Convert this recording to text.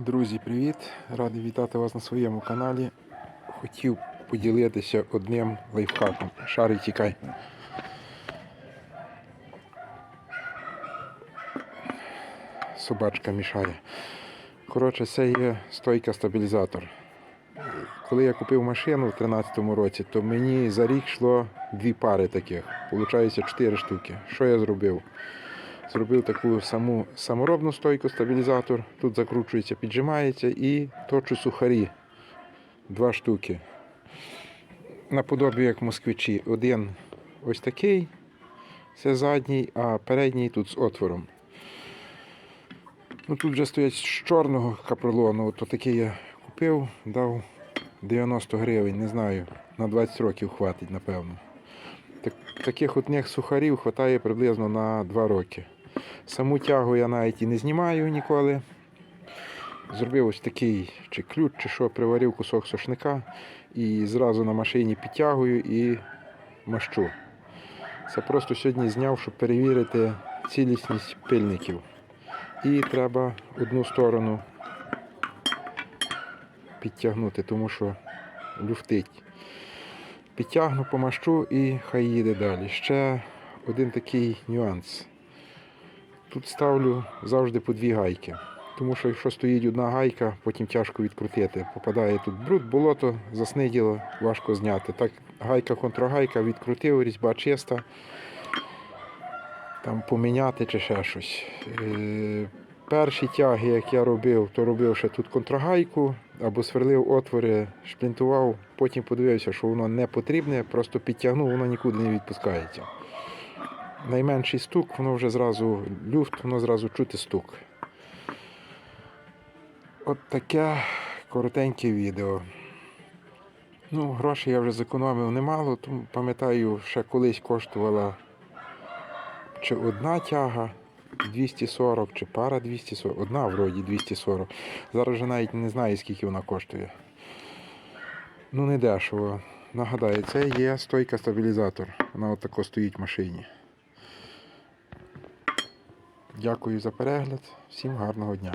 Друзі, привіт! Радий вітати вас на своєму каналі. Хотів поділитися одним лайфхаком. Шарик тікай. Собачка мішає. Коротше, це є стойка стабілізатор. Коли я купив машину в 2013 році, то мені за рік йшло дві пари таких. Получається 4 штуки. Що я зробив? Зробив таку саму саморобну стойку стабілізатор. Тут закручується, піджимається і точу сухарі. Два штуки. Наподобі як москвичі. Один ось такий, це задній, а передній тут з отвором. Ну, тут вже стоять з чорного капролону. То такий я купив, дав 90 гривень, не знаю, на 20 років хватить, напевно. Так, таких от сухарів вистачає приблизно на 2 роки. Саму тягу я навіть і не знімаю ніколи. Зробив ось такий чи ключ, чи що, приварив кусок сошника і зразу на машині підтягую і мащу. Це просто сьогодні зняв, щоб перевірити цілісність пильників. І треба одну сторону підтягнути, тому що люфтить. Підтягну, помащу і хай їде далі. Ще один такий нюанс. Тут ставлю завжди по дві гайки. Тому що якщо стоїть одна гайка, потім тяжко відкрутити. Попадає тут бруд, болото, засниділо, важко зняти. Так, гайка контрагайка, відкрутив, різьба чиста. Там поміняти чи ще щось. Е, перші тяги, як я робив, то робив ще тут контрагайку або сверлив отвори, шплінтував, потім подивився, що воно не потрібне, просто підтягнув, воно нікуди не відпускається найменший стук, воно вже зразу люфт, воно зразу чути стук. От таке коротеньке відео. Ну, грошей я вже зекономив немало, тому пам'ятаю, ще колись коштувала чи одна тяга 240, чи пара 240, одна вроді 240. Зараз вже навіть не знаю, скільки вона коштує. Ну, не дешево. Нагадаю, це є стойка стабілізатор. Вона отако стоїть в машині. Дякую за перегляд. Всім гарного дня.